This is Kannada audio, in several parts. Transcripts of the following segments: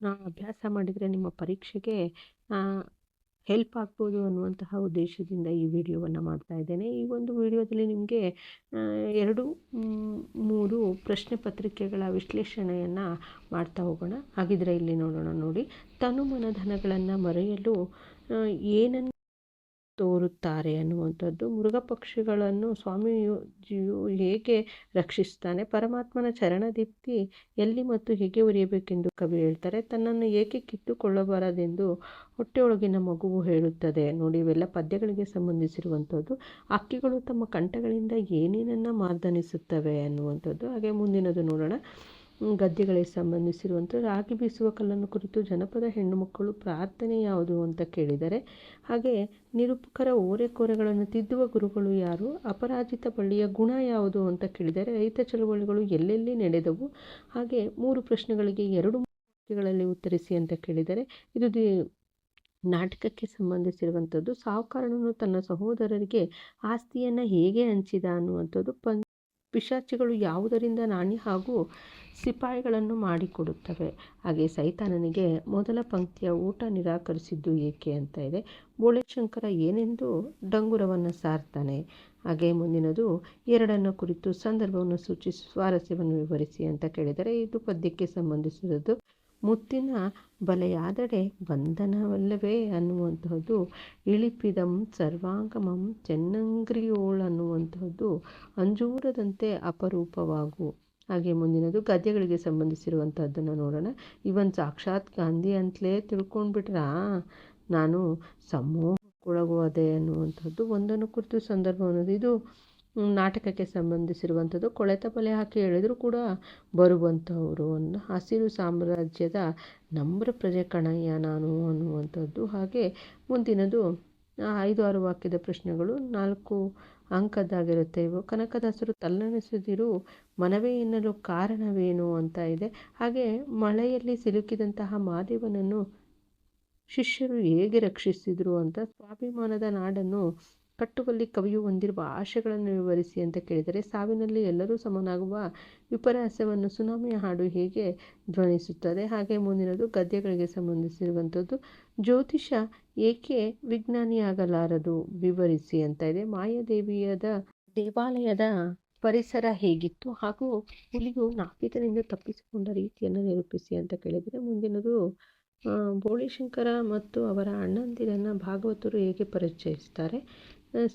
ನಾವು ಅಭ್ಯಾಸ ಮಾಡಿದರೆ ನಿಮ್ಮ ಪರೀಕ್ಷೆಗೆ ಹೆಲ್ಪ್ ಆಗ್ಬೋದು ಅನ್ನುವಂತಹ ಉದ್ದೇಶದಿಂದ ಈ ವಿಡಿಯೋವನ್ನು ಮಾಡ್ತಾ ಇದ್ದೇನೆ. ಈ ಒಂದು ವಿಡಿಯೋದಲ್ಲಿ ನಿಮಗೆ ಎರಡು ಮೂರು ಪ್ರಶ್ನೆ ಪತ್ರಿಕೆಗಳ ವಿಶ್ಲೇಷಣೆಯನ್ನು ಮಾಡ್ತಾ ಹೋಗೋಣ. ಹಾಗಿದ್ರೆ ಇಲ್ಲಿ ನೋಡೋಣ ನೋಡಿ. ತನು ಮನಧನಗಳನ್ನು ಮರೆಯಲು ಏನನ್ನು ತೋರುತ್ತಾರೆ ಅನ್ನುವಂಥದ್ದು ಮೃಗ ಪಕ್ಷಿಗಳನ್ನು ಸ್ವಾಮಿಜಿಯು ಹೇಗೆ ರಕ್ಷಿಸ್ತಾನೆ? ಪರಮಾತ್ಮನ ಚರಣದೀಪ್ತಿ ಎಲ್ಲಿ ಮತ್ತು ಹೇಗೆ ಉರಿಯಬೇಕೆಂದು ಕವಿ ಹೇಳ್ತಾರೆ. ತನ್ನನ್ನು ಏಕೆ ಕಿತ್ತುಕೊಳ್ಳಬಾರದೆಂದು ಹೊಟ್ಟೆಯೊಳಗಿನ ಮಗುವು ಹೇಳುತ್ತದೆ. ನೋಡಿ, ಇವೆಲ್ಲ ಪದ್ಯಗಳಿಗೆ ಸಂಬಂಧಿಸಿರುವಂಥದ್ದು. ಹಕ್ಕಿಗಳು ತಮ್ಮ ಕಂಠಗಳಿಂದ ಏನೇನನ್ನು ಮಾರ್ದನಿಸುತ್ತವೆ ಅನ್ನುವಂಥದ್ದು. ಹಾಗೆ ಮುಂದಿನದು ನೋಡೋಣ. ಗದ್ಯಗಳಿಗೆ ಸಂಬಂಧಿಸಿರುವಂಥ ರಾಗಿ ಬೀಸುವ ಕಲ್ಲನ್ನು ಕುರಿತು ಜನಪದ ಹೆಣ್ಣು ಮಕ್ಕಳು ಪ್ರಾರ್ಥನೆ ಯಾವುದು ಅಂತ ಕೇಳಿದರೆ, ಹಾಗೆ ನಿರೂಪಕರ ಓರೆಕೋರೆಗಳನ್ನು ತಿದ್ದುವ ಗುರುಗಳು ಯಾರು, ಅಪರಾಜಿತ ಬಳ್ಳಿಯ ಗುಣ ಯಾವುದು ಅಂತ ಕೇಳಿದರೆ ರೈತ ಚಳವಳಿಗಳು ಎಲ್ಲೆಲ್ಲಿ ನಡೆದವು? ಹಾಗೆ ಮೂರು ಪ್ರಶ್ನೆಗಳಿಗೆ ಎರಡು ವಾಕ್ಯಗಳಲ್ಲಿ ಉತ್ತರಿಸಿ ಅಂತ ಕೇಳಿದರೆ, ಇದು ನಾಟಕಕ್ಕೆ ಸಂಬಂಧಿಸಿರುವಂಥದ್ದು ಸಾಹುಕಾರನನ್ನು ತನ್ನ ಸಹೋದರರಿಗೆ ಆಸ್ತಿಯನ್ನು ಹೇಗೆ ಹಂಚಿದ ಅನ್ನುವಂಥದ್ದು ಪಂ ಪಿಶಾಚಿಗಳು ಯಾವುದರಿಂದ ನಾಣ್ಯ ಹಾಗೂ ಸಿಪಾಯಿಗಳನ್ನು ಮಾಡಿಕೊಡುತ್ತವೆ? ಹಾಗೆ ಸೈತಾನನಿಗೆ ಮೊದಲ ಪಂಕ್ತಿಯ ಊಟ ನಿರಾಕರಿಸಿದ್ದು ಏಕೆ ಅಂತ ಇದೆ. ಬೋಳೆಶಂಕರ ಏನೆಂದು ಡಂಗುರವನ್ನು ಸಾರ್ತಾನೆ. ಹಾಗೆ ಮುಂದಿನದು, ಎರಡನ್ನು ಕುರಿತು ಸಂದರ್ಭವನ್ನು ಸೂಚಿಸಿ, ಸ್ವಾರಸ್ಯವನ್ನು ವಿವರಿಸಿ ಅಂತ ಕೇಳಿದರೆ, ಇದು ಪದ್ಯಕ್ಕೆ ಸಂಬಂಧಿಸಿರೋದು ಮುತ್ತಿನ ಬಲೆಯಾದರೆ ಬಂಧನವಲ್ಲವೇ ಅನ್ನುವಂತಹದ್ದು, ಇಳಿಪಿದಂ ಸರ್ವಾಂಗಮಂ ಚೆನ್ನಂಗ್ರಿಯೋಳ್ ಅನ್ನುವಂತಹದ್ದು ಅಂಜೂರದಂತೆ ಅಪರೂಪವಾಗು. ಹಾಗೆ ಮುಂದಿನದು ಗದ್ಯಗಳಿಗೆ ಸಂಬಂಧಿಸಿರುವಂಥದ್ದನ್ನು ನೋಡೋಣ. ಇವನ್ ಸಾಕ್ಷಾತ್ ಗಾಂಧಿ ಅಂತಲೇ ತಿಳ್ಕೊಂಡ್ಬಿಟ್ರಾ? ನಾನು ಸಮೂಹಕ್ಕೊಳಗುವುದೇ ಅನ್ನುವಂಥದ್ದು ಒಂದನ್ನು ಕುರಿತು ಸಂದರ್ಭ ಅನ್ನೋದು ಇದು. ನಾಟಕಕ್ಕೆ ಸಂಬಂಧಿಸಿರುವಂಥದ್ದು. ಕೊಳೆತ ಬಲೆ ಹಾಕಿ ಎಳೆದರೂ ಕೂಡ ಬರುವಂಥವರು ಒಂದು ಹಸಿರು ಸಾಮ್ರಾಜ್ಯದ ನಮ್ರ ಪ್ರಜೆ ಕಣಯ್ಯ ನಾನು ಅನ್ನುವಂಥದ್ದು. ಹಾಗೆ ಮುಂದಿನದು ಐದು ಆರು ವಾಕ್ಯದ ಪ್ರಶ್ನೆಗಳು. ನಾಲ್ಕು ಅಂಕದ್ದಾಗಿರುತ್ತೆ ಇವು. ಕನಕದಾಸರು ತಲ್ಲಣಿಸದಿರು ಮನವೇ ಎನ್ನಲು ಕಾರಣವೇನು ಅಂತ ಇದೆ. ಹಾಗೆ ಮಳೆಯಲ್ಲಿ ಸಿಲುಕಿದಂತಹ ಮಾದೇವನನ್ನು ಶಿಷ್ಯರು ಹೇಗೆ ರಕ್ಷಿಸಿದರು ಅಂತ ಸ್ವಾಭಿಮಾನದ ನಾಡನ್ನು ಕಟ್ಟುವಲ್ಲಿ ಕವಿಯು ಹೊಂದಿರುವ ಆಶೆಗಳನ್ನು ವಿವರಿಸಿ ಅಂತ ಕೇಳಿದರೆ, ಸಾವಿನಲ್ಲಿ ಎಲ್ಲರೂ ಸಮನಾಗುವ ವಿಪರ್ಯಾಸವನ್ನು ಸುನಾಮಿಯ ಹಾಡು ಹೇಗೆ ಧ್ವನಿಸುತ್ತದೆ? ಹಾಗೆ ಮುಂದಿನದು, ಗದ್ಯಗಳಿಗೆ ಸಂಬಂಧಿಸಿರುವಂಥದ್ದು. ಜ್ಯೋತಿಷ ಏಕೆ ವಿಜ್ಞಾನಿಯಾಗಲಾರದು? ವಿವರಿಸಿ ಅಂತ ಇದೆ. ಮಾಯಾದೇವಿಯದ ದೇವಾಲಯದ ಪರಿಸರ ಹೇಗಿತ್ತು? ಹಾಗೂ ಹುಲಿಯು ನಾಪಿತನಿಂದ ತಪ್ಪಿಸಿಕೊಂಡ ರೀತಿಯನ್ನು ನಿರೂಪಿಸಿ ಅಂತ ಕೇಳಿದರೆ, ಮುಂದಿನದು ಬೋಳಿಶಂಕರ ಮತ್ತು ಅವರ ಅಣ್ಣಂದಿರನ್ನು ಭಾಗವತರು ಹೇಗೆ ಪರಿಚಯಿಸ್ತಾರೆ?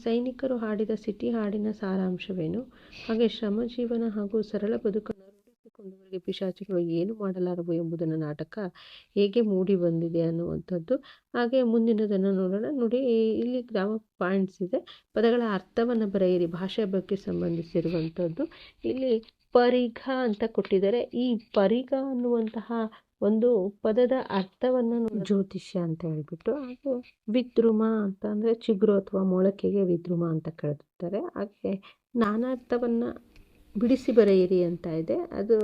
ಸೈನಿಕರು ಹಾಡಿದ ಸಿಟಿ ಹಾಡಿನ ಸಾರಾಂಶವೇನು? ಹಾಗೆ ಶ್ರಮ ಜೀವನ ಹಾಗೂ ಸರಳ ಬದುಕನ್ನು ರೂಢಿಸಿಕೊಂಡವರಿಗೆ ಪಿಶಾಚಿಗಳು ಏನು ಮಾಡಲಾರವು ಎಂಬುದನ್ನು ನಾಟಕ ಹೇಗೆ ಮೂಡಿ ಬಂದಿದೆ ಅನ್ನುವಂಥದ್ದು. ಹಾಗೆ ಮುಂದಿನದನ್ನು ನೋಡೋಣ. ನೋಡಿ, ಇಲ್ಲಿ ಗ್ರಾಮ ಪಾಯಿಂಟ್ಸ್ ಇದೆ. ಪದಗಳ ಅರ್ಥವನ್ನು ಬರೆಯಿರಿ. ಭಾಷೆ ಬಗ್ಗೆ ಸಂಬಂಧಿಸಿರುವಂಥದ್ದು. ಇಲ್ಲಿ ಪರಿಘ ಅಂತ ಕೊಟ್ಟಿದ್ದಾರೆ. ಈ ಪರಿಘ ಅನ್ನುವಂತಹ ಒಂದು ಪದದ ಅರ್ಥವನ್ನು ಜ್ಯೋತಿಷ್ಯ ಅಂತ ಹೇಳ್ಬಿಟ್ಟು ಹಾಗೆ ವಿದ್ರುಮ ಅಂತ ಅಂದರೆ ಚಿಗುರು ಅಥವಾ ಮೊಳಕೆಗೆ ವಿದ್ರುಮ ಅಂತ ಕರೆದಿರ್ತಾರೆ. ಹಾಗೆ ನಾನಾರ್ಥವನ್ನು ಬಿಡಿಸಿ ಬರೆಯಿರಿ ಅಂತ ಇದೆ. ಅದು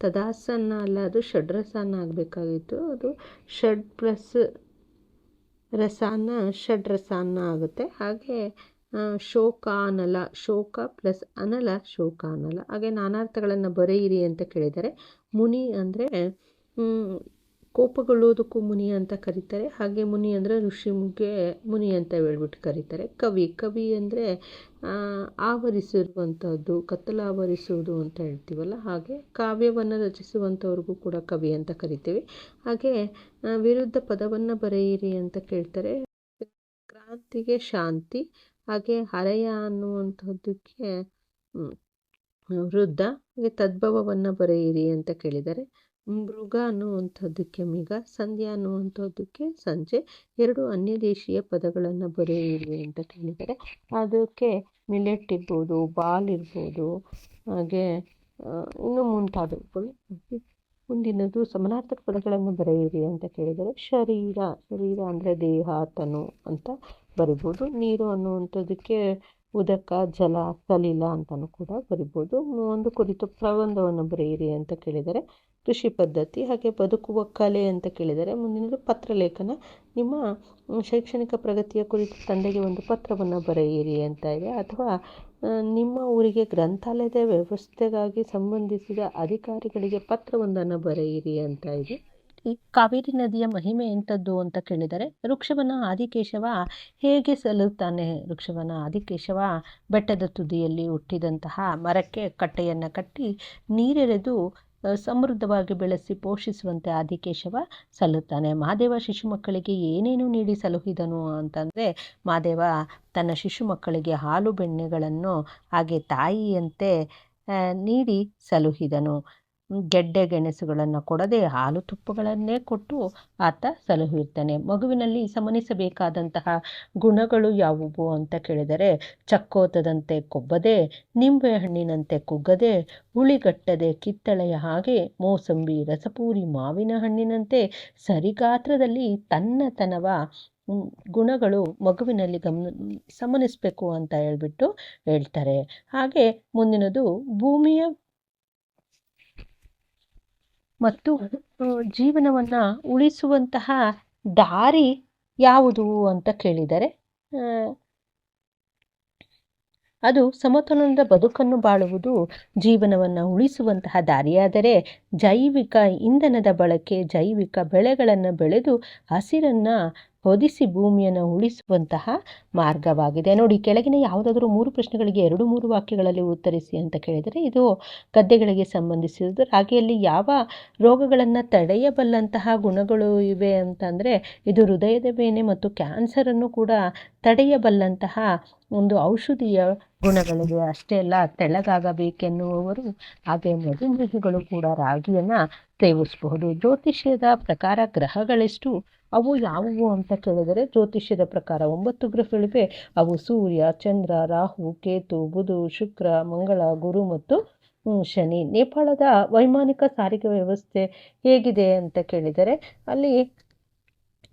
ತದಾಸನ್ನ ಅಲ್ಲ, ಅದು ಷಡ್ರಸಾನ ಆಗಬೇಕಾಗಿತ್ತು. ಅದು ಷಡ್ ಪ್ಲಸ್ ರಸಾನ ಷಡ್ರಸಾನ ಆಗುತ್ತೆ. ಹಾಗೆ ಶೋಕ, ಅನಲ, ಶೋಕ ಪ್ಲಸ್ ಅನಲ, ಶೋಕ, ಅನಲ. ಹಾಗೆ ನಾನಾರ್ಥಗಳನ್ನು ಬರೆಯಿರಿ ಅಂತ ಕೇಳಿದರೆ ಮುನಿ ಅಂದರೆ ಕೋಪಗೊಳ್ಳುವುದಕ್ಕೂ ಮುನಿ ಅಂತ ಕರೀತಾರೆ. ಹಾಗೆ ಮುನಿ ಅಂದರೆ ಋಷಿಗೆ ಮುನಿ ಅಂತ ಹೇಳ್ಬಿಟ್ಟು ಕರೀತಾರೆ. ಕವಿ ಕವಿ ಅಂದರೆ ಆವರಿಸಿರುವಂಥದ್ದು ಕತ್ತಲು ಆವರಿಸುವುದು ಅಂತ ಹೇಳ್ತೀವಲ್ಲ, ಹಾಗೆ ಕಾವ್ಯವನ್ನು ರಚಿಸುವಂಥವ್ರಿಗೂ ಕೂಡ ಕವಿ ಅಂತ ಕರಿತೀವಿ. ಹಾಗೆ ವಿರುದ್ಧ ಪದವನ್ನು ಬರೆಯಿರಿ ಅಂತ ಕೇಳ್ತಾರೆ. ಕ್ರಾಂತಿಗೆ ಶಾಂತಿ, ಹಾಗೆ ಹರೆಯ ಅನ್ನುವಂಥದ್ದಕ್ಕೆ ವೃದ್ಧ, ಹಾಗೆ ತದ್ಭವವನ್ನು ಬರೆಯಿರಿ ಅಂತ ಕೇಳಿದ್ದಾರೆ. ಮೃಗ ಅನ್ನುವಂಥದ್ದಕ್ಕೆ ಮಿಗ, ಸಂಧ್ಯಾ ಅನ್ನುವಂಥದ್ದಕ್ಕೆ ಸಂಜೆ, ಎರಡು ಅನ್ಯ ದೇಶೀಯ ಪದಗಳನ್ನು ಬರೆಯಿರಿ ಅಂತ ಕೇಳಿದರೆ ಅದಕ್ಕೆ ಮಿಲೆಟ್ ಇರ್ಬೋದು, ಬಾಲ್ ಇರ್ಬೋದು, ಹಾಗೆ ಇನ್ನು ಮುಂತಾದವುಗಳು ಮುಂದಿನದು ಸಮನಾರ್ಥಕ ಪದಗಳನ್ನು ಬರೆಯಿರಿ ಅಂತ ಕೇಳಿದರೆ ಶರೀರ ಶರೀರ ಅಂದರೆ ದೇಹ, ತನು ಅಂತ ಬರಿಬೋದು. ನೀರು ಅನ್ನುವಂಥದ್ದಕ್ಕೆ ಉದಕ, ಜಲ ಸಲಿಲ ಅಂತಲೂ ಕೂಡ ಬರಿಬೋದು. ಒಂದು ಕುರಿತು ಪ್ರಬಂಧವನ್ನು ಬರೆಯಿರಿ ಅಂತ ಕೇಳಿದರೆ ಕೃಷಿ ಪದ್ಧತಿ ಹಾಗೆ ಬದುಕುವ ಕಲೆ ಅಂತ ಕೇಳಿದರೆ ಮುಂದಿನದು ಪತ್ರಲೇಖನ ನಿಮ್ಮ ಶೈಕ್ಷಣಿಕ ಪ್ರಗತಿಯ ಕುರಿತು ತಂದೆಗೆ ಒಂದು ಪತ್ರವನ್ನು ಬರೆಯಿರಿ ಅಂತ ಇದೆ. ಅಥವಾ ನಿಮ್ಮ ಊರಿಗೆ ಗ್ರಂಥಾಲಯದ ವ್ಯವಸ್ಥೆಗಾಗಿ ಸಂಬಂಧಿಸಿದ ಅಧಿಕಾರಿಗಳಿಗೆ ಪತ್ರವೊಂದನ್ನು ಬರೆಯಿರಿ ಅಂತ ಇದೆ. ಈ ಕಾವೇರಿ ನದಿಯ ಮಹಿಮೆ ಎಂಥದ್ದು ಅಂತ ಕೇಳಿದರೆ, ವೃಕ್ಷವನ ಆದಿಕೇಶವ ಹೇಗೆ ಸಲ್ಲುತ್ತಾನೆ? ವೃಕ್ಷವನ ಆದಿಕೇಶವ ಬೆಟ್ಟದ ತುದಿಯಲ್ಲಿ ಹುಟ್ಟಿದಂತಹ ಮರಕ್ಕೆ ಕಟ್ಟೆಯನ್ನು ಕಟ್ಟಿ ನೀರೆರೆದು ಸಮೃದ್ಧವಾಗಿ ಬೆಳೆಸಿ ಪೋಷಿಸುವಂತೆ ಆದಿಕೇಶವ ಸಲ್ಲುತ್ತಾನೆ. ಮಹಾದೇವ ಶಿಶು ಮಕ್ಕಳಿಗೆ ಏನೇನು ನೀಡಿ ಸಲುಹಿದನು ಅಂತಂದರೆ, ಮಹಾದೇವ ತನ್ನ ಶಿಶು ಮಕ್ಕಳಿಗೆ ಹಾಲು ಬೆಣ್ಣೆಗಳನ್ನು ಹಾಗೆ ತಾಯಿಯಂತೆ ನೀಡಿ ಸಲುಹಿದನು ಗೆಡ್ಡೆ ಗೆಣಸುಗಳನ್ನು ಕೊಡದೆ ಹಾಲು ತುಪ್ಪಗಳನ್ನೇ ಕೊಟ್ಟು ಆತ ಸಲಹುತ್ತಾನೆ ಮಗುವಿನಲ್ಲಿ ಸಮನಿಸಬೇಕಾದಂತಹ ಗುಣಗಳು ಯಾವುವು ಅಂತ ಕೇಳಿದರೆ, ಚಕ್ಕೋತದಂತೆ ಕೊಬ್ಬದೆ, ನಿಂಬೆ ಹಣ್ಣಿನಂತೆ ಕುಗ್ಗದೆ, ಹುಳಿಗಟ್ಟದೆ ಕಿತ್ತಳೆಯ ಹಾಗೆ ಮೋಸಂಬಿ, ರಸಪೂರಿ, ಮಾವಿನ ಹಣ್ಣಿನಂತೆ ಸರಿಗಾತ್ರದಲ್ಲಿ ತನ್ನತನವ ಗುಣಗಳು ಮಗುವಿನಲ್ಲಿ ಗಮನ ಸಮನಿಸಬೇಕು ಅಂತ ಹೇಳ್ಬಿಟ್ಟು ಹೇಳ್ತಾರೆ. ಹಾಗೆ ಮುಂದಿನದು ಭೂಮಿಯ ಮತ್ತು ಜೀವನವನ್ನು ಉಳಿಸುವಂತಹ ದಾರಿ ಯಾವುದು ಅಂತ ಕೇಳಿದರೆ ಅದು ಸಮತೋಲನದ ಬದುಕನ್ನು ಬಾಳುವುದು, ಜೀವನವನ್ನು ಉಳಿಸುವಂತಹ ದಾರಿಯಾದರೆ ಜೈವಿಕ ಇಂಧನದ ಬಳಕೆ, ಜೈವಿಕ ಬೆಳೆಗಳನ್ನು ಬೆಳೆದು ಹಸಿರನ್ನು ಹೊದಿಸಿ ಭೂಮಿಯನ್ನು ಉಳಿಸುವಂತಹ ಮಾರ್ಗವಾಗಿದೆ. ನೋಡಿ, ಕೆಳಗಿನ ಯಾವುದಾದರೂ ಮೂರು ಪ್ರಶ್ನೆಗಳಿಗೆ ಎರಡು ಮೂರು ವಾಕ್ಯಗಳಲ್ಲಿ ಉತ್ತರಿಸಿ ಅಂತ ಕೇಳಿದರೆ, ಇದು ಗದ್ದೆಗಳಿಗೆ ಸಂಬಂಧಿಸಿದ್ದು. ರಾಗಿಯಲ್ಲಿ ಯಾವ ರೋಗಗಳನ್ನು ತಡೆಯಬಲ್ಲಂತಹ ಗುಣಗಳು ಇವೆ ಅಂತಂದರೆ ಇದು ಹೃದಯದ ಬೇನೆ ಮತ್ತು ಕ್ಯಾನ್ಸರನ್ನು ಕೂಡ ತಡೆಯಬಲ್ಲಂತಹ ಒಂದು ಔಷಧಿಯ ಗುಣಗಳಿವೆ. ಅಷ್ಟೇ ಅಲ್ಲ, ತೆಳಗಾಗಬೇಕೆನ್ನುವವರು ಹಾಗೆ ಮಧುಮೇಹಿಗಳು ಕೂಡ ರಾಗಿಯನ್ನು ಸೇವಿಸಬಹುದು. ಜ್ಯೋತಿಷ್ಯದ ಪ್ರಕಾರ ಗ್ರಹಗಳೆಷ್ಟು ಅವು ಯಾವುವು ಅಂತ ಕೇಳಿದರೆ ಜ್ಯೋತಿಷ್ಯದ ಪ್ರಕಾರ ಒಂಬತ್ತು ಗ್ರಹಗಳಿವೆ. ಅವು ಸೂರ್ಯ, ಚಂದ್ರ, ರಾಹು, ಕೇತು, ಬುಧು, ಶುಕ್ರ, ಮಂಗಳ, ಗುರು ಮತ್ತು ಶನಿ. ನೇಪಾಳದ ವೈಮಾನಿಕ ಸಾರಿಗೆ ವ್ಯವಸ್ಥೆ ಹೇಗಿದೆ ಅಂತ ಕೇಳಿದರೆ ಅಲ್ಲಿ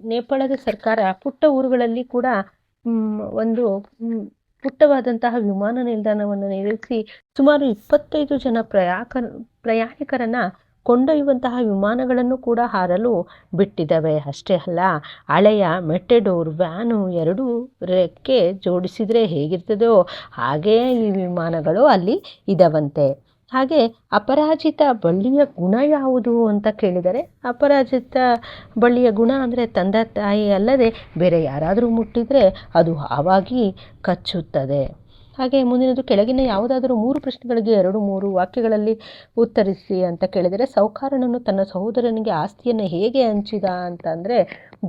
ನೇಪಾಳದ ಸರ್ಕಾರ ಪುಟ್ಟ ಊರುಗಳಲ್ಲಿ ಕೂಡ ಒಂದು ಪುಟ್ಟವಾದಂತಹ ವಿಮಾನ ನಿಲ್ದಾಣವನ್ನು ನಿರ್ಮಿಸಿ ಸುಮಾರು ಇಪ್ಪತ್ತೈದು ಜನ ಪ್ರಯಾಕ, ಪ್ರಯಾಣಿಕರನ್ನು ಕೊಂಡೊಯ್ಯುವಂತಹ ವಿಮಾನಗಳನ್ನು ಕೂಡ ಹಾರಲು ಬಿಟ್ಟಿದ್ದಾವೆ. ಅಷ್ಟೇ ಅಲ್ಲ, ಹಳೆಯ ಮೆಟ್ಟೆಡೋರ್ ವ್ಯಾನು ಎರಡೂ ರೆಕ್ಕೆ ಜೋಡಿಸಿದರೆ ಹೇಗಿರ್ತದೋ ಹಾಗೆಯೇ ಈ ವಿಮಾನಗಳು ಅಲ್ಲಿ ಇದಾವಂತೆ. ಹಾಗೆ ಅಪರಾಜಿತ ಬಳ್ಳಿಯ ಗುಣ ಯಾವುದು ಅಂತ ಕೇಳಿದರೆ, ಅಪರಾಜಿತ ಬಳ್ಳಿಯ ಗುಣ ಅಂದರೆ ತಂದೆ ತಾಯಿ ಅಲ್ಲದೆ ಬೇರೆ ಯಾರಾದರೂ ಮುಟ್ಟಿದರೆ ಅದು ಹಾವಾಗಿ ಕಚ್ಚುತ್ತದೆ. ಹಾಗೆ ಮುಂದಿನದು ಕೆಳಗಿನ ಯಾವುದಾದರೂ ಮೂರು ಪ್ರಶ್ನೆಗಳಿಗೆ ಎರಡು ಮೂರು ವಾಕ್ಯಗಳಲ್ಲಿ ಉತ್ತರಿಸಿ ಅಂತ ಕೇಳಿದರೆ, ಸೌಕಾರನನ್ನು ತನ್ನ ಸಹೋದರನಿಗೆ ಆಸ್ತಿಯನ್ನು ಹೇಗೆ ಹಂಚಿದ ಅಂತಂದರೆ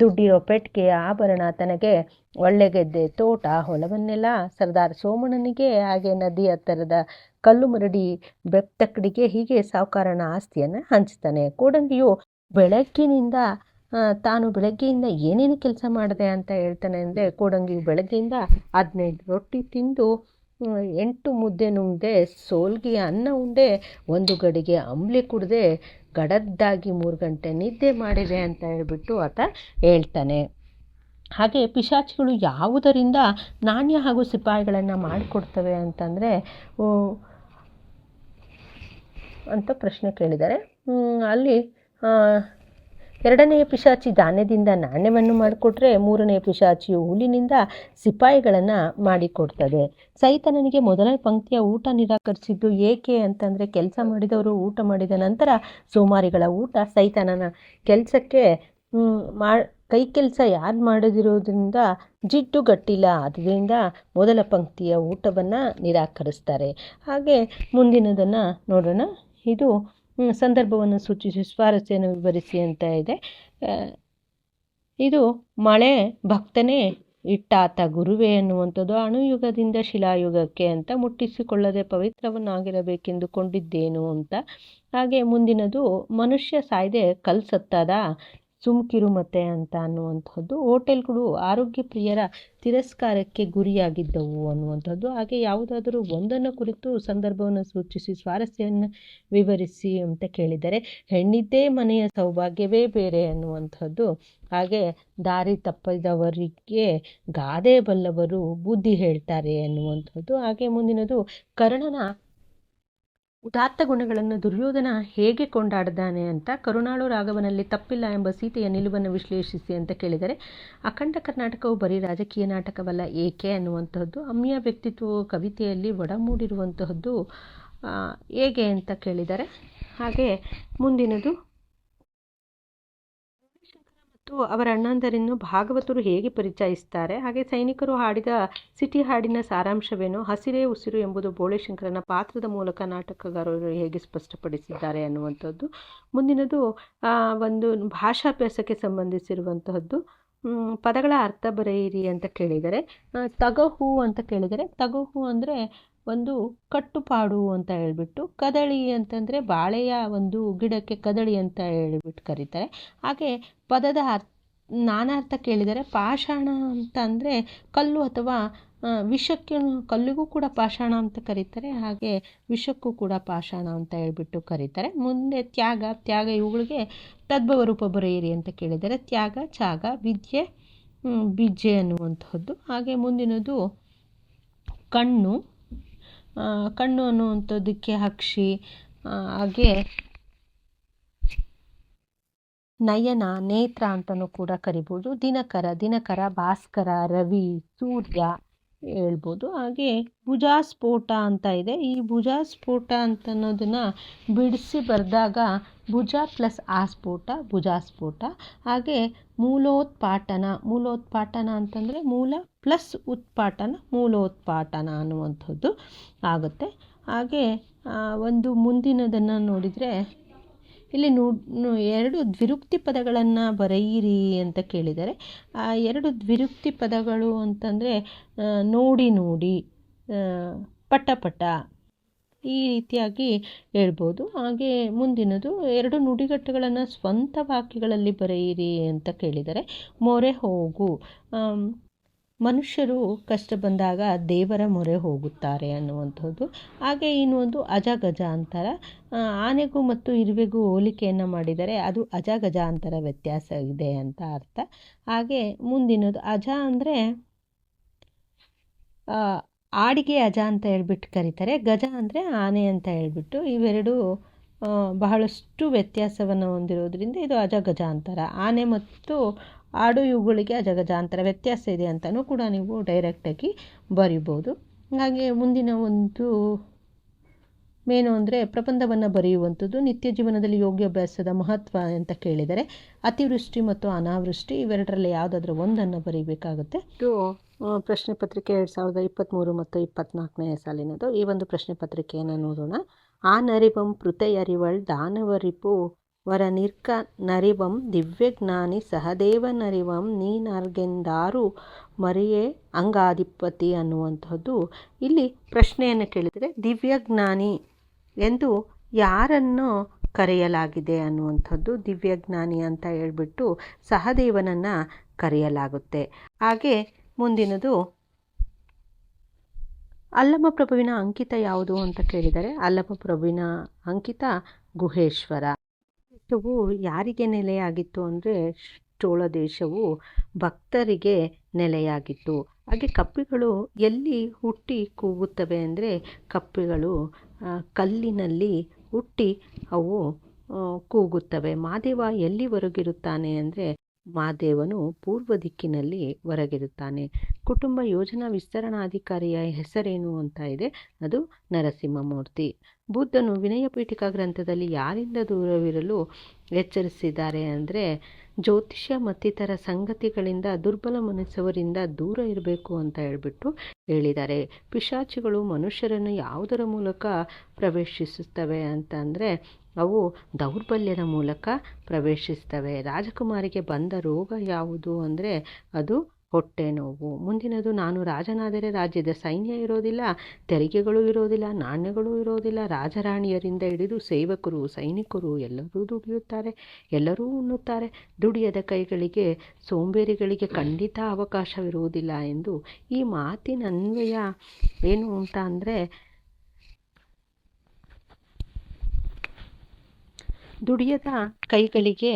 ದುಡ್ಡಿರೋ ಪೆಟ್ಟಿಗೆ ಆಭರಣ ತನಗೆ ಒಳ್ಳೆ ಗೆದ್ದೆ, ತೋಟ, ಹೊಲವನ್ನೆಲ್ಲ ಸರ್ದಾರ್ ಸೋಮಣ್ಣನಿಗೆ, ಹಾಗೆ ನದಿ ಹತ್ತಿರದ ಕಲ್ಲು ಮರಡಿ ಬೆತ್ತಕ್ಕಡಿಗೆ ಹೀಗೆ ಸಾಹುಕಾರನ ಆಸ್ತಿಯನ್ನು ಹಂಚ್ತಾನೆ. ಕೋಡಂಗಿಯು ಬೆಳಗ್ಗಿನಿಂದ ತಾನು ಬೆಳಗ್ಗೆಯಿಂದ ಏನೇನು ಕೆಲಸ ಮಾಡಿದೆ ಅಂತ ಹೇಳ್ತಾನೆ ಅಂದರೆ ಕೋಡಂಗಿ ಬೆಳಗ್ಗೆಯಿಂದ ಹದಿನೈದು ರೊಟ್ಟಿ ತಿಂದು ಎಂಟು ಮುದ್ದೆ ನುಂಗದೆ ಸೋಲ್ಗಿ ಅನ್ನ ಉಂಡೆ ಒಂದು ಗಡಿಗೆ ಅಂಬ್ಲಿ ಕುಡ್ದೆ ಗಡದ್ದಾಗಿ ಮೂರು ಗಂಟೆ ನಿದ್ದೆ ಮಾಡಿದೆ ಅಂತ ಹೇಳಿಬಿಟ್ಟು ಆತ ಹೇಳ್ತಾನೆ. ಹಾಗೆ ಪಿಶಾಚಿಗಳು ಯಾವುದರಿಂದ ನಾಣ್ಯ ಹಾಗೂ ಸಿಪಾಯಿಗಳನ್ನು ಮಾಡಿಕೊಡ್ತವೆ ಅಂತಂದರೆ ಅಂತ ಪ್ರಶ್ನೆ ಕೇಳಿದ್ದಾರೆ. ಅಲ್ಲಿ ಎರಡನೆಯ ಪಿಶಾಚಿ ಧಾನ್ಯದಿಂದ ನಾಣ್ಯವನ್ನು ಮಾಡಿಕೊಟ್ರೆ ಮೂರನೆಯ ಪಿಶಾಚಿಯು ಹುಲಿನಿಂದ ಸಿಪಾಯಿಗಳನ್ನು ಮಾಡಿಕೊಡ್ತದೆ. ಸೈತನನಿಗೆ ಮೊದಲನೇ ಪಂಕ್ತಿಯ ಊಟ ನಿರಾಕರಿಸಿದ್ದು ಏಕೆ ಅಂತಂದರೆ ಕೆಲಸ ಮಾಡಿದವರು ಊಟ ಮಾಡಿದ ನಂತರ ಸೋಮಾರಿಗಳ ಊಟ ಸೈತನನ ಕೆಲಸಕ್ಕೆ ಮಾ, ಕೈ ಕೆಲಸ ಯಾರು ಮಾಡದಿರೋದ್ರಿಂದ ಜಿಡ್ಡು ಗಟ್ಟಿಲ್ಲ ಅದರಿಂದ ಮೊದಲ ಪಂಕ್ತಿಯ ಊಟವನ್ನು ನಿರಾಕರಿಸ್ತಾರೆ. ಹಾಗೆ ಮುಂದಿನದನ್ನು ನೋಡೋಣ. ಇದು ಸಂದರ್ಭವನ್ನು ಸೂಚಿಸಿ, ಸ್ವಾರಸ್ಯವನ್ನು ವಿವರಿಸಿ ಅಂತ ಇದೆ. ಇದು ಮಳೆ ಭಕ್ತನೇ ಇಟ್ಟಾತ ಗುರುವೇ ಎನ್ನುವಂಥದ್ದು ಅಣುಯುಗದಿಂದ ಶಿಲಾಯುಗಕ್ಕೆ ಅಂತ ಮುಟ್ಟಿಸಿಕೊಳ್ಳದೆ ಪವಿತ್ರವನ್ನಾಗಿರಬೇಕೆಂದು ಕೊಂಡಿದ್ದೇನು ಅಂತ. ಹಾಗೆ ಮುಂದಿನದು, ಮನುಷ್ಯ ಸಾಯ್ದೆ ಕಲ್ಸತ್ತದ ಸುಮ್ಕಿರು ಮತ್ತೆ ಅಂತ ಅನ್ನುವಂಥದ್ದು ಹೋಟೆಲ್ಗಳು ಆರೋಗ್ಯ ಪ್ರಿಯರ ತಿರಸ್ಕಾರಕ್ಕೆ ಗುರಿಯಾಗಿದ್ದವು ಅನ್ನುವಂಥದ್ದು ಹಾಗೆ ಯಾವುದಾದರೂ ಒಂದನ್ನು ಕುರಿತು ಸಂದರ್ಭವನ್ನು ಸೂಚಿಸಿ, ಸ್ವಾರಸ್ಯವನ್ನು ವಿವರಿಸಿ ಅಂತ ಕೇಳಿದರೆ, ಹೆಣ್ಣಿದ್ದೇ ಮನೆಯ ಸೌಭಾಗ್ಯವೇ ಬೇರೆ ಅನ್ನುವಂಥದ್ದು ಹಾಗೆ ದಾರಿ ತಪ್ಪಿದವರಿಗೆ ಗಾದೆ ಬಲ್ಲವರು ಬುದ್ಧಿ ಹೇಳ್ತಾರೆ ಅನ್ನುವಂಥದ್ದು ಹಾಗೆ ಮುಂದಿನದು ಕರ್ಣನ ಉದಾತ್ತ ಗುಣಗಳನ್ನು ದುರ್ಯೋಧನ ಹೇಗೆ ಕೊಂಡಾಡ್ದಾನೆ ಅಂತ ಕರುಣಾಳು ರಾಘವನಲ್ಲಿ ತಪ್ಪಿಲ್ಲ ಎಂಬ ಸೀತೆಯ ನಿಲುವನ್ನು ವಿಶ್ಲೇಷಿಸಿ ಅಂತ ಕೇಳಿದರೆ, ಅಖಂಡ ಕರ್ನಾಟಕವು ಬರೀ ರಾಜಕೀಯ ನಾಟಕವಲ್ಲ, ಏಕೆ ಅನ್ನುವಂಥದ್ದು ಅಮ್ಮಿಯ ವ್ಯಕ್ತಿತ್ವ ಕವಿತೆಯಲ್ಲಿ ಒಡಮೂಡಿರುವಂತಹದ್ದು ಹೇಗೆ ಅಂತ ಕೇಳಿದರೆ, ಹಾಗೆ ಮುಂದಿನದು ಮತ್ತು ಅವರ ಅಣ್ಣಂದರನ್ನು ಭಾಗವತರು ಹೇಗೆ ಪರಿಚಯಿಸ್ತಾರೆ? ಹಾಗೆ ಸೈನಿಕರು ಹಾಡಿದ ಸಿಟಿ ಹಾಡಿನ ಸಾರಾಂಶವೇನು? ಹಸಿರೇ ಉಸಿರು ಎಂಬುದು ಬೋಳೆಶಂಕರನ ಪಾತ್ರದ ಮೂಲಕ ನಾಟಕಗಾರರು ಹೇಗೆ ಸ್ಪಷ್ಟಪಡಿಸಿದ್ದಾರೆ ಅನ್ನುವಂಥದ್ದು. ಮುಂದಿನದು ಒಂದು ಭಾಷಾಭ್ಯಾಸಕ್ಕೆ ಸಂಬಂಧಿಸಿರುವಂತಹದ್ದು. ಪದಗಳ ಅರ್ಥ ಬರೆಯಿರಿ ಅಂತ ಕೇಳಿದರೆ ತಗಹು ಅಂತ ಕೇಳಿದರೆ, ತಗಹು ಅಂದರೆ ಒಂದು ಕಟ್ಟುಪಾಡು ಅಂತ ಹೇಳ್ಬಿಟ್ಟು ಕದಳಿ ಅಂತಂದರೆ ಬಾಳೆಯ ಒಂದು ಗಿಡಕ್ಕೆ ಕದಳಿ ಅಂತ ಹೇಳಿಬಿಟ್ಟು ಕರೀತಾರೆ. ಹಾಗೆ ಪದದ ಅರ್ಥ ನಾನಾರ್ಥ ಕೇಳಿದರೆ ಪಾಷಾಣ ಅಂತ ಅಂದರೆ ಕಲ್ಲು ಅಥವಾ ವಿಷಕ್ಕೆ ಕಲ್ಲಿಗೂ ಕೂಡ ಪಾಷಾಣ ಅಂತ ಕರೀತಾರೆ. ಹಾಗೆ ವಿಷಕ್ಕೂ ಕೂಡ ಪಾಷಾಣ ಅಂತ ಹೇಳ್ಬಿಟ್ಟು ಕರೀತಾರೆ. ಮುಂದೆ ತ್ಯಾಗ ತ್ಯಾಗ ಇವುಗಳಿಗೆ ತದ್ಭವ ರೂಪ ಬರೆಯಿರಿ ಅಂತ ಕೇಳಿದರೆ ತ್ಯಾಗ ತ್ಯಾಗ ವಿದ್ಯೆ ಬಿಜ್ಜೆ ಅನ್ನುವಂಥದ್ದು ಹಾಗೆ ಮುಂದಿನದು ಕಣ್ಣು. ಕಣ್ಣು ಅನ್ನುವಂಥದ್ದಕ್ಕೆ ಅಕ್ಷಿ ಹಾಗೆ ನಯನ, ನೇತ್ರ ಅಂತಲೂ ಕೂಡ ಕರಿಬೋದು. ದಿನಕರ ದಿನಕರ, ಭಾಸ್ಕರ, ರವಿ, ಸೂರ್ಯ ಹೇಳ್ಬೋದು. ಹಾಗೆ ಭುಜಾಸ್ಫೋಟ ಅಂತ ಇದೆ. ಈ ಭುಜಾಸ್ಫೋಟ ಅಂತ ಅನ್ನೋದನ್ನು ಬಿಡಿಸಿ ಬರೆದಾಗ ಭುಜ ಪ್ಲಸ್ ಆಸ್ಫೋಟ ಭುಜಾಸ್ಫೋಟ ಹಾಗೆ ಮೂಲೋತ್ಪಾಟನ ಮೂಲೋತ್ಪಾಟನ ಅಂತಂದರೆ ಮೂಲ ಪ್ಲಸ್ ಉತ್ಪಾಟನ, ಮೂಲೋತ್ಪಾಟನ ಅನ್ನುವಂಥದ್ದು ಆಗುತ್ತೆ. ಹಾಗೆ ಒಂದು ಮುಂದಿನದನ್ನು ನೋಡಿದರೆ ಇಲ್ಲಿ ನೋ ಎರಡು ದ್ವಿರುಕ್ತಿ ಪದಗಳನ್ನು ಬರೆಯಿರಿ ಅಂತ ಕೇಳಿದರೆ ಆ, ಎರಡು ದ್ವಿರುಕ್ತಿ ಪದಗಳು ಅಂತಂದರೆ ನೋಡಿ ನೋಡಿ ಪಟ ಈ ರೀತಿಯಾಗಿ ಹೇಳ್ಬೋದು. ಹಾಗೆ ಮುಂದಿನದು, ಎರಡು ನುಡಿಗಟ್ಟುಗಳನ್ನು ಸ್ವಂತ ವಾಕ್ಯಗಳಲ್ಲಿ ಬರೆಯಿರಿ ಅಂತ ಕೇಳಿದರೆ, ಮೊರೆ ಹೋಗು. ಮನುಷ್ಯರು ಕಷ್ಟ ಬಂದಾಗ ದೇವರ ಮೊರೆ ಹೋಗುತ್ತಾರೆ ಅನ್ನುವಂಥದ್ದು. ಹಾಗೆ ಇನ್ನೊಂದು, ಅಜಗಜ ಅಂತರ. ಆನೆಗೂ ಮತ್ತು ಇರುವೆಗೂ ಹೋಲಿಕೆಯನ್ನು ಮಾಡಿದರೆ ಅದು ಅಜಗಜ ಅಂತರ ವ್ಯತ್ಯಾಸ ಇದೆ ಅಂತ ಅರ್ಥ. ಹಾಗೆ ಮುಂದಿನದು, ಅಜ ಅಂದರೆ ಆಡಿಗೆ ಅಜ ಅಂತ ಹೇಳ್ಬಿಟ್ಟು ಕರೀತಾರೆ. ಗಜ ಅಂದರೆ ಆನೆ ಅಂತ ಹೇಳ್ಬಿಟ್ಟು ಇವೆರಡು ಬಹಳಷ್ಟು ವ್ಯತ್ಯಾಸವನ್ನು ಹೊಂದಿರೋದ್ರಿಂದ ಇದು ಅಜಗಜ ಅಂತಾರೆ. ಆನೆ ಮತ್ತು ಆಡು ಇವುಗಳಿಗೆ ಅಜಗಜ ಅಂತಾರೆ. ವ್ಯತ್ಯಾಸ ಇದೆ ಅಂತಲೂ ಕೂಡ ನೀವು ಡೈರೆಕ್ಟಾಗಿ ಬರಿಬೋದು ಹಾಗೆ ಮುಂದಿನ ಒಂದು ಮೇನು ಅಂದರೆ ಪ್ರಬಂಧವನ್ನು ಬರೆಯುವಂಥದ್ದು, ನಿತ್ಯ ಜೀವನದಲ್ಲಿ ಯೋಗ್ಯಾಭ್ಯಾಸದ ಮಹತ್ವ ಅಂತ ಕೇಳಿದರೆ ಅತಿವೃಷ್ಟಿ ಮತ್ತು ಅನಾವೃಷ್ಟಿ ಇವೆರಡರಲ್ಲಿ ಯಾವುದಾದ್ರೂ ಒಂದನ್ನು ಬರೀಬೇಕಾಗುತ್ತೆ. ಇದು ಪ್ರಶ್ನೆ ಪತ್ರಿಕೆ ಎರಡು ಸಾವಿರದ ಇಪ್ಪತ್ತ್ಮೂರು ಮತ್ತು ಇಪ್ಪತ್ತ್ನಾಲ್ಕನೇ ಸಾಲಿನದು. ಈ ಒಂದು ಪ್ರಶ್ನೆ ಪತ್ರಿಕೆಯನ್ನು ನೋಡೋಣ. ಆ ನರಿವಂ ಪೃತಯರಿವಳ್ ದಾನವರಿಪು, ವರ ನಿರ್ಕ ನರಿವಂ ದಿವ್ಯಜ್ಞಾನಿ ಸಹದೇವ ನರಿವಂ ನೀನಾರ್ಗೆಂದಾರು ಮರಿಯೇ ಅಂಗಾಧಿಪತಿ ಅನ್ನುವಂಥದ್ದು. ಇಲ್ಲಿ ಪ್ರಶ್ನೆಯನ್ನು ಕೇಳಿದರೆ ದಿವ್ಯಜ್ಞಾನಿ ಎಂದು ಯಾರನ್ನು ಕರೆಯಲಾಗಿದೆ ಅನ್ನುವಂಥದ್ದು ದಿವ್ಯಜ್ಞಾನಿ ಅಂತ ಹೇಳ್ಬಿಟ್ಟು ಸಹದೇವನನ್ನು ಕರೆಯಲಾಗುತ್ತೆ. ಹಾಗೆ ಮುಂದಿನದು ಅಲ್ಲಮ ಪ್ರಭುವಿನ ಅಂಕಿತ ಯಾವುದು ಅಂತ ಕೇಳಿದರೆ ಅಲ್ಲಮ ಪ್ರಭುವಿನ ಅಂಕಿತ ಗುಹೇಶ್ವರ. ದೇಶವು ಯಾರಿಗೆ ನೆಲೆಯಾಗಿತ್ತು ಅಂದರೆ ಚೋಳ ದೇಶವು ಭಕ್ತರಿಗೆ ನೆಲೆಯಾಗಿತ್ತು. ಹಾಗೆ ಕಪ್ಪಿಗಳು ಎಲ್ಲಿ ಹುಟ್ಟಿ ಕೂಗುತ್ತವೆ ಅಂದರೆ ಕಪ್ಪಿಗಳು ಕಲ್ಲಿನಲ್ಲಿ ಹುಟ್ಟಿ ಅವು ಕೂಗುತ್ತವೆ. ಮಾದೇವ ಎಲ್ಲಿ ಹೊರಗಿರುತ್ತಾನೆ ಅಂದರೆ ಮಾದೇವನು ಪೂರ್ವ ದಿಕ್ಕಿನಲ್ಲಿ ಹೊರಗಿರುತ್ತಾನೆ. ಕುಟುಂಬ ಯೋಜನಾ ವಿಸ್ತರಣಾಧಿಕಾರಿಯ ಹೆಸರೇನು ಅಂತ ಇದೆ. ಅದು ನರಸಿಂಹಮೂರ್ತಿ. ಬುದ್ಧನು ವಿನಯ ಪೀಠಿಕಾ ಗ್ರಂಥದಲ್ಲಿ ಯಾರಿಂದ ದೂರವಿರಲು ಎಚ್ಚರಿಸಿದ್ದಾರೆ ಅಂದರೆ ಜ್ಯೋತಿಷ್ಯ ಮತ್ತಿತರ ಸಂಗತಿಗಳಿಂದ, ದುರ್ಬಲ ಮನಸ್ಸವರಿಂದ ದೂರ ಇರಬೇಕು ಅಂತ ಹೇಳ್ಬಿಟ್ಟು ಹೇಳಿದ್ದಾರೆ. ಪಿಶಾಚಿಗಳು ಮನುಷ್ಯರನ್ನು ಯಾವುದರ ಮೂಲಕ ಪ್ರವೇಶಿಸುತ್ತವೆ ಅಂತ ಅಂದರೆ ಅವು ದೌರ್ಬಲ್ಯದ ಮೂಲಕ ಪ್ರವೇಶಿಸ್ತವೆ ರಾಜಕುಮಾರಿಗೆ ಬಂದ ರೋಗ ಯಾವುದು ಅಂದರೆ, ಅದು ಹೊಟ್ಟೆ ನೋವು. ಮುಂದಿನದು, ನಾನು ರಾಜನಾದರೆ ರಾಜ್ಯದ ಸೈನ್ಯ ಇರೋದಿಲ್ಲ, ತೆರಿಗೆಗಳು ಇರೋದಿಲ್ಲ, ನಾಣ್ಯಗಳು ಇರೋದಿಲ್ಲ, ರಾಜರಾಣಿಯರಿಂದ ಹಿಡಿದು ಸೇವಕರು, ಸೈನಿಕರು ಎಲ್ಲರೂ ದುಡಿಯುತ್ತಾರೆ, ಎಲ್ಲರೂ ಉಣ್ಣುತ್ತಾರೆ. ದುಡಿಯದ ಕೈಗಳಿಗೆ, ಸೋಂಬೇರಿಗಳಿಗೆ ಖಂಡಿತ ಅವಕಾಶವಿರುವುದಿಲ್ಲ ಎಂದು ಈ ಮಾತಿನ ಅನ್ವಯ ಏನು ಅಂತ ಅಂದರೆ, ದುಡಿಯದ ಕೈಗಳಿಗೆ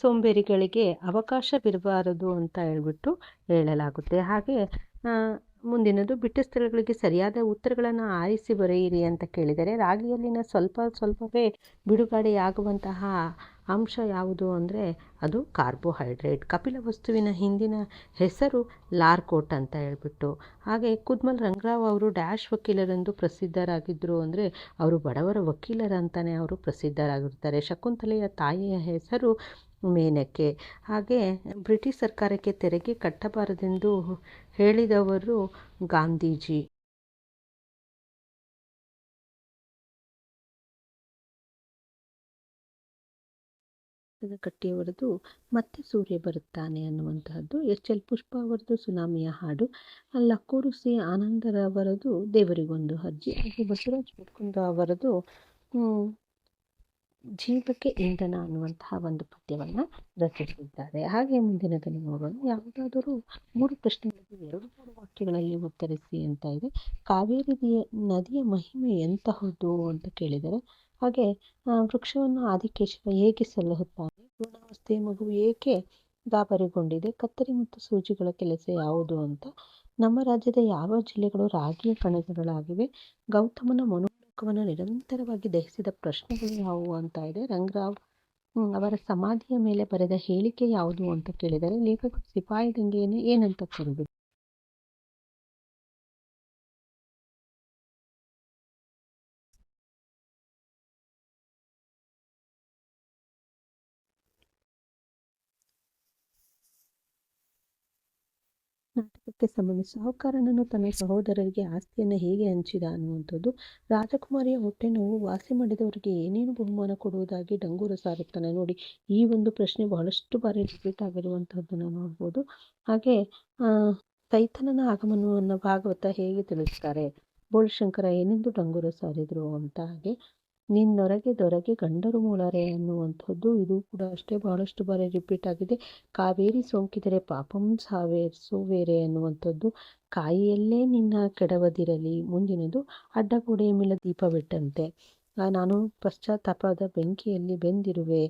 ಸೋಂಬೇರಿಗಳಿಗೆ ಅವಕಾಶವಿರಬಾರದು ಅಂತ ಹೇಳ್ಬಿಟ್ಟು ಹೇಳಲಾಗುತ್ತೆ. ಹಾಗೆ ಮುಂದಿನದು, ಬಿಟ್ಟ ಸ್ಥಳಗಳಿಗೆ ಸರಿಯಾದ ಉತ್ತರಗಳನ್ನು ಆರಿಸಿ ಬರೆಯಿರಿ ಅಂತ ಕೇಳಿದರೆ, ರಾಗಿಯಲ್ಲಿನ ಸ್ವಲ್ಪ ಸ್ವಲ್ಪವೇ ಬಿಡುಗಡೆಯಾಗುವಂತಹ ಅಂಶ ಯಾವುದು ಅಂದರೆ, ಅದು ಕಾರ್ಬೋಹೈಡ್ರೇಟ್. ಕಪಿಲ ವಸ್ತುವಿನ ಹಿಂದಿನ ಹೆಸರು ಲಾರ್ಕೋಟ್ ಅಂತ ಹೇಳ್ಬಿಟ್ಟು. ಹಾಗೆ, ಕುದ್ಮಲ್ ರಂಗರಾವ್ ಅವರು ಡ್ಯಾಶ್ ವಕೀಲರೆಂದು ಪ್ರಸಿದ್ಧರಾಗಿದ್ದರು ಅಂದರೆ, ಅವರು ಬಡವರ ವಕೀಲರಂತಲೇ ಅವರು ಪ್ರಸಿದ್ಧರಾಗಿರ್ತಾರೆ. ಶಕುಂತಲೆಯ ತಾಯಿಯ ಹೆಸರು ಮೇನಕೆ ಹಾಗೆ ಬ್ರಿಟಿಷ್ ಸರ್ಕಾರಕ್ಕೆ ತೆರಿಗೆ ಕಟ್ಟಬಾರದೆಂದು ಹೇಳಿದವರು ಗಾಂಧೀಜಿ. ಕಟ್ಟಿಯವರದು ಮತ್ತೆ ಸೂರ್ಯ ಬರುತ್ತಾನೆ ಅನ್ನುವಂತಹದ್ದು. ಎಚ್ ಎಲ್ ಪುಷ್ಪ ಅವರದು ಸುನಾಮಿಯ ಹಾಡು. ಲಕ್ಕೂರು ಸಿ ಆನಂದರವರದು ದೇವರಿಗೊಂದು ಅರ್ಜಿ. ಹಾಗೆ ಬಸವರಾಜ್ ಮುಕುಂದ ಅವರದು ಜೀವಕ್ಕೆ ಇಂಧನ ಅನ್ನುವಂತಹ ಒಂದು ಪದ್ಯವನ್ನು ರಚಿಸಿದ್ದಾರೆ. ಹಾಗೆ ಮುಂದಿನದನ್ನು ನೋಡೋಣ. ಯಾವುದಾದರೂ ಮೂರು ಪ್ರಶ್ನೆಗಳಿಗೆ ಎರಡು ಮೂರು ವಾಕ್ಯಗಳಲ್ಲಿ ಉತ್ತರಿಸಿ ಅಂತ ಇದೆ. ಕಾವೇರಿ ನದಿಯ ಮಹಿಮೆ ಎಂತಹದ್ದು ಅಂತ ಕೇಳಿದರೆ, ಹಾಗೆ ವೃಕ್ಷವನ್ನು ಆದಿಕೇಶವ ಹೇಗೆ ಸಲಹುತ್ತಾನೆ ಪೂರ್ಣಾವಸ್ಥೆಯ ಮಗು ಏಕೆ ಗಾಬರಿಗೊಂಡಿದೆ ಕತ್ತರಿ ಮತ್ತು ಸೂಜಿಗಳ ಕೆಲಸ ಯಾವುದು ಅಂತ. ನಮ್ಮ ರಾಜ್ಯದ ಯಾವ ಜಿಲ್ಲೆಗಳು ರಾಗಿಯ ಕಣಜಗಳಾಗಿವೆ? ಗೌತಮನ ಮನೋಲೋಕವನ್ನು ನಿರಂತರವಾಗಿ ದಹಿಸಿದ ಪ್ರಶ್ನೆಗಳು ಯಾವುವು ಅಂತ ಇದೆ ರಂಗರಾವ್ ಅವರ ಸಮಾಧಿಯ ಮೇಲೆ ಬರೆದ ಹೇಳಿಕೆ ಯಾವುದು ಅಂತ ಕೇಳಿದರೆ, ಲೇಖಕರು ಸಿಪಾಯಿ ದಂಗೆಯನ್ನು ಏನಂತ ಕರೆದು ನಾಟಕಕ್ಕೆ ಸಂಬಂಧಿಸಿ ಸಾಹುಕಾರನನ್ನು ತನ್ನ ಸಹೋದರರಿಗೆ ಆಸ್ತಿಯನ್ನು ಹೇಗೆ ಹಂಚಿದ ಅನ್ನುವಂಥದ್ದು, ರಾಜಕುಮಾರಿಯ ಹೊಟ್ಟೆ ನೋವು, ವಾಸಿ ಮಾಡಿದವರಿಗೆ ಏನೇನು ಬಹುಮಾನ ಕೊಡುವುದಾಗಿ ಡಂಗೂರ ಸಾರುತ್ತಾನೆ. ನೋಡಿ, ಈ ಒಂದು ಪ್ರಶ್ನೆ ಬಹಳಷ್ಟು ಬಾರಿ ರಿಪೀಟ್ ಆಗಿರುವಂಥದ್ದನ್ನು ನೋಡ್ಬೋದು. ಹಾಗೆ ಸೈತನನ ಆಗಮನವನ್ನು ಭಾಗವತ ಹೇಗೆ ತಿಳಿಸ್ತಾರೆ? ಬೋಳಶಂಕರ ಏನೆಂದು ಡಂಗೂರ ಸಾರಿದ್ರು ಅಂತ ಹಾಗೆ ನಿನ್ನೊರಗೆ ದೊರಗೆ ಗಂಡರು ಮೂಳರೆ ಅನ್ನುವಂಥದ್ದು ಇದು ಕೂಡ ಅಷ್ಟೇ, ಬಹಳಷ್ಟು ಬಾರಿ ರಿಪೀಟ್ ಆಗಿದೆ. ಕಾವೇರಿ ಸೋಂಕಿದರೆ ಪಾಪಂ ಸಾವೇ, ಸೋವೇರೆ ಅನ್ನುವಂಥದ್ದು ಕಾಯಿಯಲ್ಲೇ ನಿನ್ನ ಕೆಡವದಿರಲಿ. ಮುಂದಿನದು ಅಡ್ಡಗೋಡೆಯ ಮೇಲೆ ದೀಪ ಬಿಟ್ಟಂತೆ ನಾನು ಪಶ್ಚಾತ್ತಾಪದ ಬೆಂಕಿಯಲ್ಲಿ ಬೆಂದಿರುವೆ,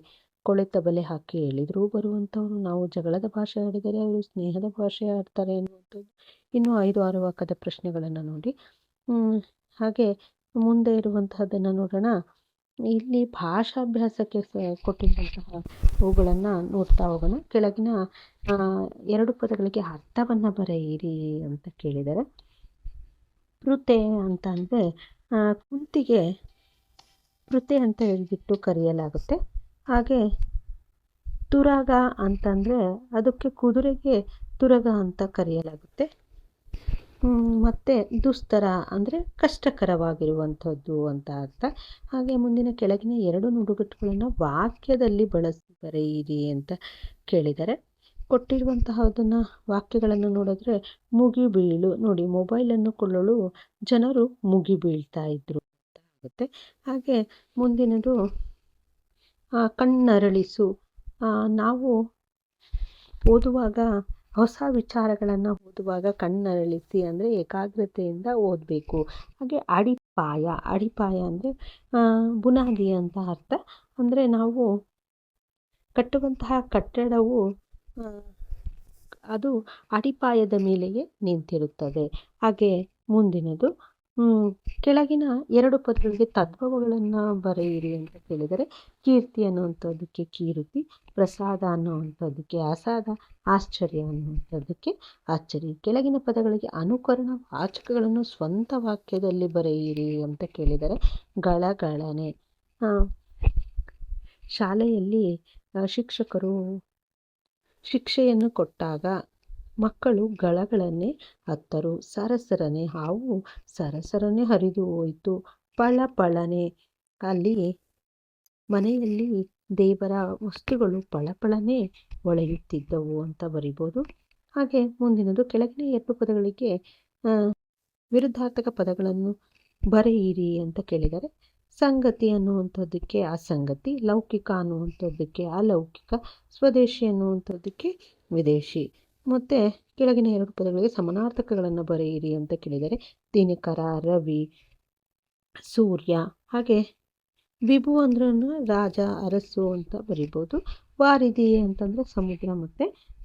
ಕೊಳೆತ ಬಲೆ ಹಾಕಿ ಹೇಳಿದರೂ. ಬರುವಂಥವ್ರು ನಾವು ಜಗಳದ ಭಾಷೆ ಆಡಿದರೆ ಅವರು ಸ್ನೇಹದ ಭಾಷೆ ಆಡ್ತಾರೆ ಅನ್ನುವಂಥದ್ದು ಇನ್ನು ಐದು, ಆರು ವಾಕದ ಪ್ರಶ್ನೆಗಳನ್ನು ನೋಡಿ. ಹಾಗೆ ಮುಂದೆ ಇರುವಂತಹದ್ದನ್ನು ನೋಡೋಣ. ಇಲ್ಲಿ ಭಾಷಾಭ್ಯಾಸಕ್ಕೆ ಕೊಟ್ಟಿರುವಂತಹ ಅವುಗಳನ್ನು ನೋಡ್ತಾ ಹೋಗೋಣ. ಕೆಳಗಿನ ಎರಡು ಪದಗಳಿಗೆ ಅರ್ಥವನ್ನು ಬರೆಯಿರಿ ಅಂತ ಕೇಳಿದರೆ ಪೃತೆ ಅಂತ ಅಂದರೆ ಕುಂತಿಗೆ ಪೃತೆ ಅಂತ ಹೇಳಿಬಿಟ್ಟು ಕರೆಯಲಾಗುತ್ತೆ. ಹಾಗೆ ತುರಗ ಅಂತಂದರೆ ಅದಕ್ಕೆ ಕುದುರೆಗೆ ತುರಗ ಅಂತ ಕರೆಯಲಾಗುತ್ತೆ. ಮತ್ತು ದುಸ್ತರ ಅಂದರೆ ಕಷ್ಟಕರವಾಗಿರುವಂಥದ್ದು ಅಂತ ಅರ್ಥ. ಹಾಗೆ ಮುಂದಿನ ಕೆಳಗಿನ ಎರಡು ನುಡುಗಟ್ಟುಗಳನ್ನು ವಾಕ್ಯದಲ್ಲಿ ಬಳಸಿ ಬರೆಯಿರಿ ಅಂತ ಕೇಳಿದ್ದಾರೆ ಕೊಟ್ಟಿರುವಂತಹದನ್ನು ವಾಕ್ಯಗಳನ್ನು ನೋಡಿದ್ರೆ ಮುಗಿಬೀಳು ನೋಡಿ ಮೊಬೈಲನ್ನು ಕೊಳ್ಳಲು ಜನರು ಮುಗಿಬೀಳ್ತಾ ಇದ್ರು ಅಂತ ಆಗುತ್ತೆ. ಹಾಗೆ ಮುಂದಿನದು ಕಣ್ಣರಳಿಸು. ನಾವು ಓದುವಾಗ ಹೊಸ ವಿಚಾರಗಳನ್ನು ಓದುವಾಗ ಕಣ್ಣರಳಿಸಿ ಅಂದರೆ ಏಕಾಗ್ರತೆಯಿಂದ ಓದಬೇಕು. ಹಾಗೆ ಅಡಿಪಾಯ ಅಡಿಪಾಯ ಅಂದರೆ ಬುನಾದಿ ಅಂತ ಅರ್ಥ. ಅಂದರೆ ನಾವು ಕಟ್ಟುವಂತಹ ಕಟ್ಟಡವು ಅದು ಅಡಿಪಾಯದ ಮೇಲೆಯೇ ನಿಂತಿರುತ್ತದೆ. ಹಾಗೆ ಮುಂದಿನದು ಕೆಳಗಿನ ಎರಡು ಪದಗಳಿಗೆ ತದ್ಭವಗಳನ್ನು ಬರೆಯಿರಿ ಅಂತ ಕೇಳಿದರೆ, ಕೀರ್ತಿ ಅನ್ನುವಂಥದ್ದಕ್ಕೆ ಕೀರ್ತಿ, ಪ್ರಸಾದ ಅನ್ನುವಂಥದ್ದಕ್ಕೆ ಆಸಾದ ಆಶ್ಚರ್ಯ ಅನ್ನುವಂಥದ್ದಕ್ಕೆ ಆಶ್ಚರ್ಯ. ಕೆಳಗಿನ ಪದಗಳಿಗೆ ಅನುಕರಣ ವಾಚಕಗಳನ್ನು ಸ್ವಂತ ವಾಕ್ಯದಲ್ಲಿ ಬರೆಯಿರಿ ಅಂತ ಕೇಳಿದರೆ, ಗಳಗಳನೆ. ಶಾಲೆಯಲ್ಲಿ ಶಿಕ್ಷಕರು ಶಿಕ್ಷೆಯನ್ನು ಕೊಟ್ಟಾಗ ಮಕ್ಕಳು ಗಳಗಳನ್ನೇ ಹತ್ತರು. ಸರಸರನೆ ಹಾವು ಸರಸರನೆ ಹರಿದು ಹೋಯಿತು. ಪಳ ಪಳನೆ ಅಲ್ಲಿ ಮನೆಯಲ್ಲಿ ದೇವರ ವಸ್ತುಗಳು ಪಳಪಳನೆ ಒಳೆಯುತ್ತಿದ್ದವು ಅಂತ ಬರಿಬೋದು. ಹಾಗೆ ಮುಂದಿನದು ಕೆಳಗಿನ ಎರಡು ಪದಗಳಿಗೆ ವಿರುದ್ಧಾರ್ಥಕ ಪದಗಳನ್ನು ಬರೆಯಿರಿ ಅಂತ ಕೇಳಿದರೆ ಸಂಗತಿ ಅನ್ನುವಂಥದ್ದಕ್ಕೆ ಅಸಂಗತಿ, ಲೌಕಿಕ ಅನ್ನುವಂಥದ್ದಕ್ಕೆ ಅಲೌಕಿಕ, ಸ್ವದೇಶಿ ಅನ್ನುವಂಥದ್ದಕ್ಕೆ ವಿದೇಶಿ. ಮತ್ತು ಕೆಳಗಿನ ಎರಡು ಪದಗಳಿಗೆ ಸಮಾನಾರ್ಥಕಗಳನ್ನು ಬರೆಯಿರಿ ಅಂತ ಕೇಳಿದರೆ, ದಿನಕರ, ರವಿ, ಸೂರ್ಯ, ಹಾಗೆ ವಿಭು ಅಂದ್ರೂ ರಾಜ, ಅರಸು ಅಂತ ಬರಿಬೋದು. ವಾರಿಧಿ ಅಂತಂದರೆ ಸಮುದ್ರ ಮತ್ತು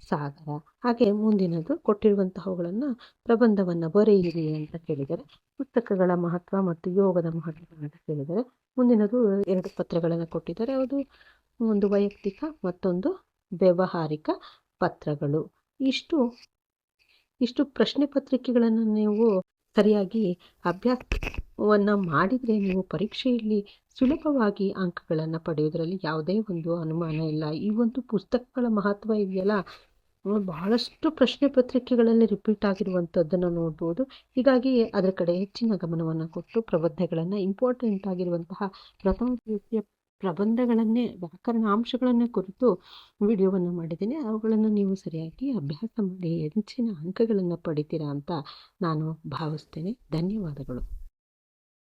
ಸಾಗರ. ಹಾಗೆ ಮುಂದಿನದು ಕೊಟ್ಟಿರುವಂತಹವುಗಳನ್ನು ಪ್ರಬಂಧವನ್ನು ಬರೆಯಿರಿ ಅಂತ ಕೇಳಿದರೆ, ಪುಸ್ತಕಗಳ ಮಹತ್ವ ಮತ್ತು ಯೋಗದ ಮಹತ್ವ ಅಂತ ಕೇಳಿದರೆ, ಮುಂದಿನದು ಎರಡು ಪತ್ರಗಳನ್ನು ಕೊಟ್ಟಿದ್ದಾರೆ. ಅದು ಒಂದು ವೈಯಕ್ತಿಕ ಮತ್ತೊಂದು ವ್ಯವಹಾರಿಕ ಪತ್ರಗಳು. ಇಷ್ಟು ಇಷ್ಟು ಪ್ರಶ್ನೆ ಪತ್ರಿಕೆಗಳನ್ನು ನೀವು ಸರಿಯಾಗಿ ಅಭ್ಯಾಸವನ್ನು ಮಾಡಿದರೆ ನೀವು ಪರೀಕ್ಷೆಯಲ್ಲಿ ಸುಲಭವಾಗಿ ಅಂಕಗಳನ್ನು ಪಡೆಯೋದ್ರಲ್ಲಿ ಯಾವುದೇ ಒಂದು ಅನುಮಾನ ಇಲ್ಲ. ಈ ಒಂದು ಪುಸ್ತಕಗಳ ಮಹತ್ವ ಇದೆಯಲ್ಲ? ಬಹಳಷ್ಟು ಪ್ರಶ್ನೆ ಪತ್ರಿಕೆಗಳಲ್ಲಿ ರಿಪೀಟ್ ಆಗಿರುವಂಥದ್ದನ್ನು ನೋಡ್ಬೋದು. ಹೀಗಾಗಿ ಅದರ ಕಡೆ ಹೆಚ್ಚಿನ ಗಮನವನ್ನು ಕೊಟ್ಟು ಪ್ರಬಂಧಗಳನ್ನು ಇಂಪಾರ್ಟೆಂಟ್ ಆಗಿರುವಂತಹ ಪ್ರಥಮ ಪ್ರಬಂಧಗಳನ್ನೇ ವ್ಯಾಕರಣಾಂಶಗಳನ್ನೇ ಕುರಿತು ವಿಡಿಯೋವನ್ನು ಮಾಡಿದ್ದೀನಿ. ಅವುಗಳನ್ನು ನೀವು ಸರಿಯಾಗಿ ಅಭ್ಯಾಸ ಮಾಡಿ, ಹೆಚ್ಚಿನ ಅಂಕಗಳನ್ನು ಪಡಿತೀರಾ ಅಂತ ನಾನು ಭಾವಿಸ್ತೇನೆ. ಧನ್ಯವಾದಗಳು.